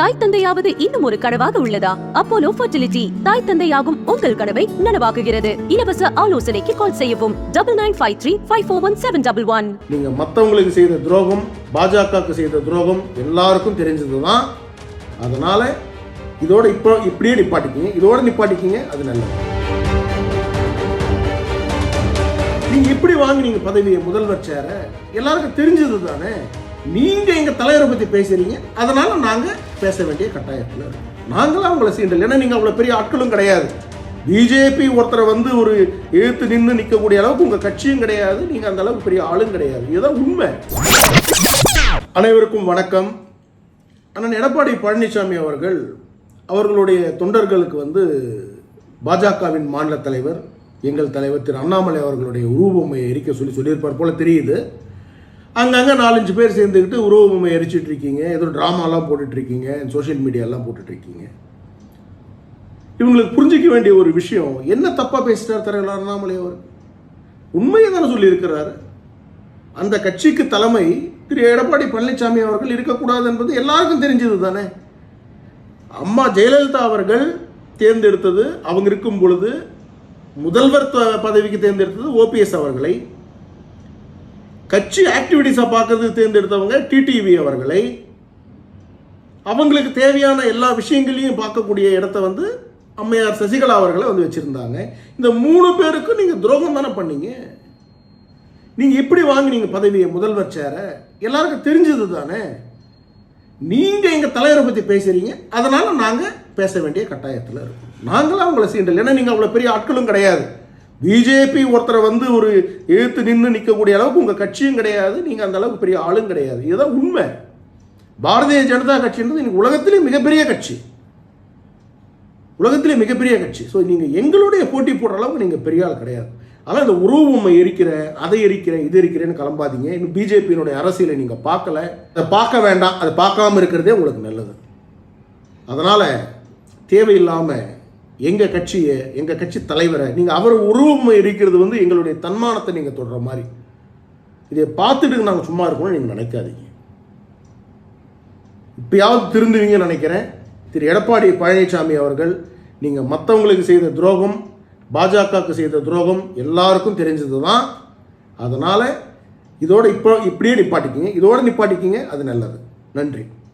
தாய் தந்தையாவது இன்னும் ஒரு கனவாக உள்ளதா? அப்போலோ ஃபர்டிலிட்டி தாய் தந்தையாகும் உங்கள் கனவை நனவாக்குகிறது. இலவச ஆலோசனைக்கு கால் செய்யவும். Double nine five three five four one seven double one நீங்கள் மற்றவங்களுக்கு செய்த துரோகம் பாஜகவுக்கு செய்த துரோகம் எல்லாருக்கும் தெரிஞ்சது தான் அதனால் இதோட இப்போ இப்படியே நிப்பாட்டிக்கிங்க. இதோட நிப்பாட்டிக்கிங்க அது நல்லது. நீங்கள் இப்படி வாங்கினீங்க பதவியை முதல்வர் சேர எல்லாருக்கும் தெரிஞ்சது தானே நீங்கள் எங்கள் தலைவரை பற்றி பேசுகிறீங்க அதனால் நாங்கள் பேச வேண்டிய கட்டாயத்தில் நாங்களாம் உங்களை சீண்டல். ஏன்னா நீங்கள் அவ்வளோ பெரிய ஆட்களும் கிடையாது. பிஜேபி ஒருத்தரை வந்து ஒரு எழுத்து நின்று நிற்கக்கூடிய அளவுக்கு உங்கள் கட்சியும் கிடையாது. நீங்கள் அந்த அளவுக்கு பெரிய ஆளும் கிடையாது. இதுதான் உண்மை. அனைவருக்கும் வணக்கம். அண்ணன் எடப்பாடி பழனிசாமி அவர்கள் அவர்களுடைய தொண்டர்களுக்கு வந்து பாஜகவின் மாநில தலைவர் எங்கள் தலைவர் திரு அண்ணாமலை அவர்களுடைய உருவமையை எரிக்க சொல்லி சொல்லியிருப்பார் போல தெரியுது. அங்கங்கே நாலஞ்சு பேர் சேர்ந்துக்கிட்டு உருவபொம்மை எரிச்சிட்டு இருக்கீங்க ஏதோ ட்ராமாலாம் போட்டுட்ருக்கீங்க சோஷியல் மீடியாலாம் போட்டுட்ருக்கீங்க. இவங்களுக்கு புரிஞ்சிக்க வேண்டிய ஒரு விஷயம் என்ன தப்பாக பேசிட்டார் தலைவர் அண்ணாமலை அவர் உண்மையை தானே சொல்லியிருக்கிறாரு. அந்த கட்சிக்கு தலைமை திரு எடப்பாடி பழனிசாமி அவர்கள் இருக்கக்கூடாது என்பது எல்லாருக்கும் தெரிஞ்சது தானே. அம்மா ஜெயலலிதா அவர்கள் தேர்ந்தெடுத்தது அவங்க இருக்கும் பொழுது முதல்வர் பதவிக்கு தேர்ந்தெடுத்தது ஓபிஎஸ் அவர்களை. கட்சி ஆக்டிவிட்டிஸை பார்க்கறது தேர்ந்தெடுத்தவங்க டிடிவி அவர்களை. அவங்களுக்கு தேவையான எல்லா விஷயங்களையும் பார்க்கக்கூடிய இடத்த வந்து அம்மையார் சசிகலா அவர்களை வந்து வச்சுருந்தாங்க. இந்த மூணு பேருக்கும் நீங்கள் துரோகம் தானே பண்ணீங்க? நீங்கள் எப்படி வாங்கினீங்க பதவியை முதல்வர் சேர எல்லாருக்கும் தெரிஞ்சது தானே? நீங்கள் எங்கள் தலைவரை பற்றி பேசுகிறீங்க அதனால் நாங்கள் பேச வேண்டிய கட்டாயத்தில் இருக்கோம். நாங்களாம் உங்களை சீண்டல். ஏன்னா நீங்கள் அவ்வளோ பெரிய ஆட்களும் கிடையாது. பிஜேபி ஒருத்தரை வந்து ஒரு எழுத்து நின்று நிற்கக்கூடிய அளவுக்கு உங்கள் கட்சியும் கிடையாது நீங்கள் அந்த அளவுக்கு பெரிய ஆளும் கிடையாது. இதுதான் உண்மை. பாரதிய ஜனதா கட்சின்றது இன்னைக்கு உலகத்திலே மிகப்பெரிய கட்சி. உலகத்திலே மிகப்பெரிய கட்சி. ஸோ நீங்கள் எங்களுடைய போட்டி போடுற அளவுக்கு நீங்கள் பெரிய ஆள் கிடையாது. ஆனால் இந்த உருவமை எரிக்கிறேன் அதை எரிக்கிறேன் இது எரிக்கிறேன்னு கிளம்பாதீங்க. இன்னும் பிஜேபியினுடைய அரசியலை நீங்கள் பார்க்கல. அதை பார்க்க வேண்டாம். அதை பார்க்காம இருக்கிறதே உங்களுக்கு நல்லது. அதனால் தேவையில்லாமல் எங்கள் கட்சியை எங்கள் கட்சி தலைவரை நீங்கள் அவர் உருவம் இருக்கிறது வந்து எங்களுடைய தன்மானத்தை நீங்கள் தொடுற மாதிரி. இதை பார்த்துட்டு நாங்கள் சும்மா இருக்கணும்னு நீங்கள் நினைக்காதீங்க. இப்பயாவது திருந்துவீங்கன்னு நினைக்கிறேன். திரு. எடப்பாடி பழனிசாமி அவர்கள் நீங்கள் மற்றவங்களுக்கு செய்த துரோகம் பாஜகவுக்கு செய்த துரோகம் எல்லாருக்கும் தெரிஞ்சது தான் அதனால் இதோட இப்போ இப்படியே நிப்பாட்டிக்கிங்க. இதோட நிப்பாட்டிக்கிங்க. அது நல்லது. நன்றி.